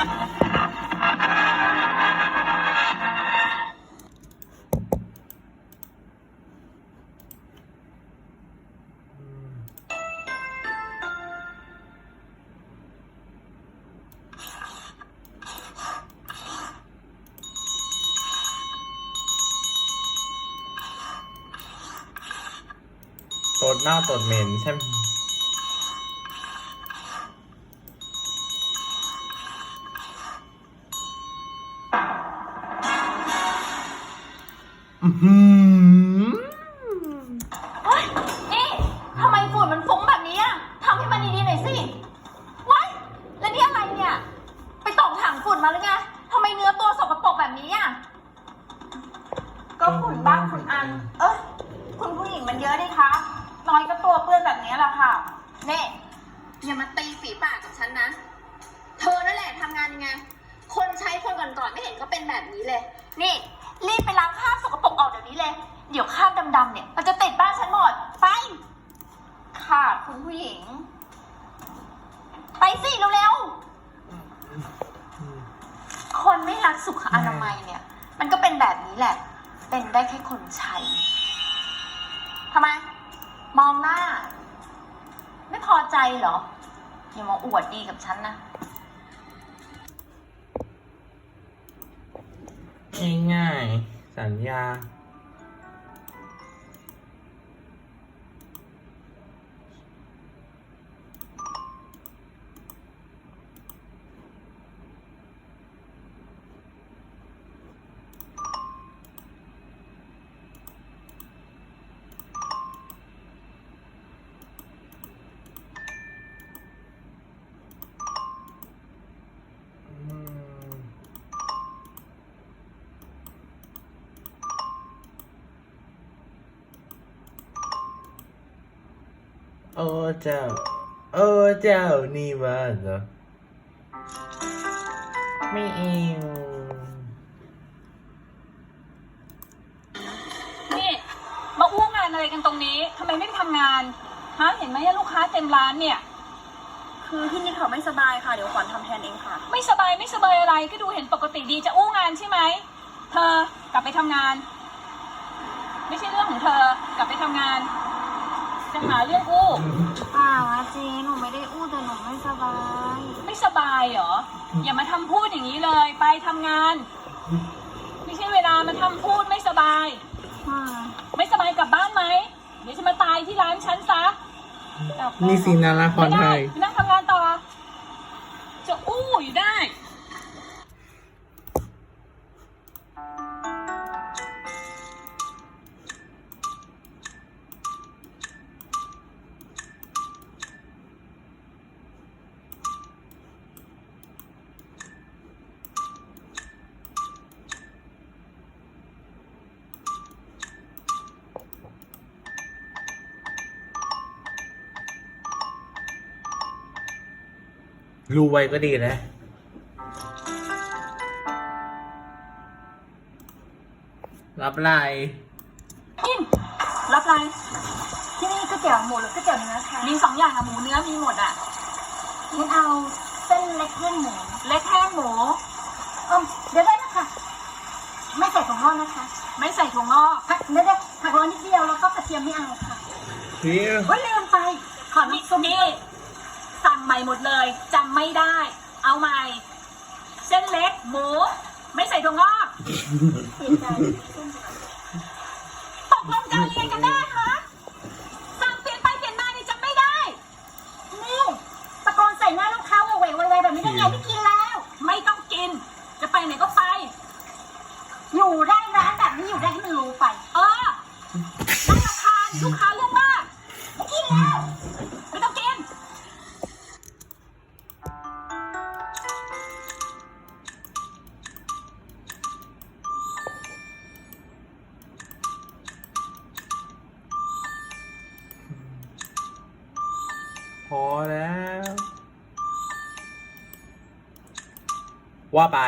ตดเน่าตดเหม็นใช่ไหม อื้อหือเฮ้ยนี่ทำไมฝุ่นมันฟุ้งแบบนี้อะทำให้มันดีๆหน่อยสิว้ายแล้วนี่อะไรเนี่ย ไปตกถังฝุ่นมาหรือไงทำไมเนื้อตัวสกปรกแบบนี้อะก็ฝุ่นบ้างฝุ่นอัน เอ้ยคุณผู้หญิงมันเยอะดิคะน้อยก็ตัวเปื้อนแบบนี้แหละค่ะ เน่อย่ามาตีฝีปากกับฉันนะ เธอนั่นแหละทำงานยังไง คนใช้คนก่อนๆไม่เห็นเขาเป็นแบบนี้เลย นี่ รีบไปล้างคราบสกปรกออกเดี๋ยวนี้เลย เดี๋ยวคราบดำๆเนี่ย มันจะติดบ้านฉันหมด ไป ค่ะคุณผู้หญิง ไปสิเร็วๆ คนไม่รักสุขอนามัยเนี่ย มันก็เป็นแบบนี้แหละ เป็นได้แค่คนใช้ทำไม มองหน้า ไม่พอใจเหรอ อย่ามาอวดดีกับฉันนะ ง่ายๆ สัญญา อ้เจ้า โอ้เจ้านี่มันเหรอไม่เอวนี่มาอ้วงงานอะไรกันตรงนี้ทำไมไม่ไปทำงานฮะเห็นไหมลูกค้าเต็มร้านเนี่ย คือที่นี่เขาไม่สบายค่ะ เดี๋ยวขวัญทำแทนเองค่ะ ไม่สบายไม่สบายอะไรก็ดูเห็นปกติดีจะอ้วงงานใช่ไหมเธอกลับไปทำงาน ไม่ใช่เรื่องของเธอกลับไปทำงาน จะหาเรื่องอู้เปล่าอาเจหนูไม่ได้อู้แต่หนูไม่สบาย ไม่สบายเหรอ อย่ามาทำพูดอย่างนี้เลย ไปทำงาน ไม่ใช่เวลามาทำพูดไม่สบายไม่สบายกลับบ้านไหมเดี๋ยวจะมาตายที่ร้านฉันซะกลับบ้านี่สินาราคอนไทย ไม่ได้ รู้ไว้ก็ดีนะรับไลน์กินรับอะไรที่นี่ก๋วยเตี๋ยวหมูหรือก๋วยเตี๋ยวเนื้อคะมีสองอย่างอะหมูเนื้อมีหมดอะงั้นเอาเส้นเล็กแห้งหมูเล็กแห้งหมูเออเดี๋ยวได้นะคะ ไม่ใส่ถั่วงอกนะคะไม่ใส่ถั่วงอกผักเดี๋ยวได้ผักร้อนนิดเดียวแล้วก็กระเทียมไม่เอาค่ะเฮ้ยว่าลืมไป ขอนี่น้ำใหม่หมดเลยจำไม่ได้ เอาใหม่ เส้นเล็กหมู ไม่ใส่ถั่วงอก พอแล้ว ว่าไป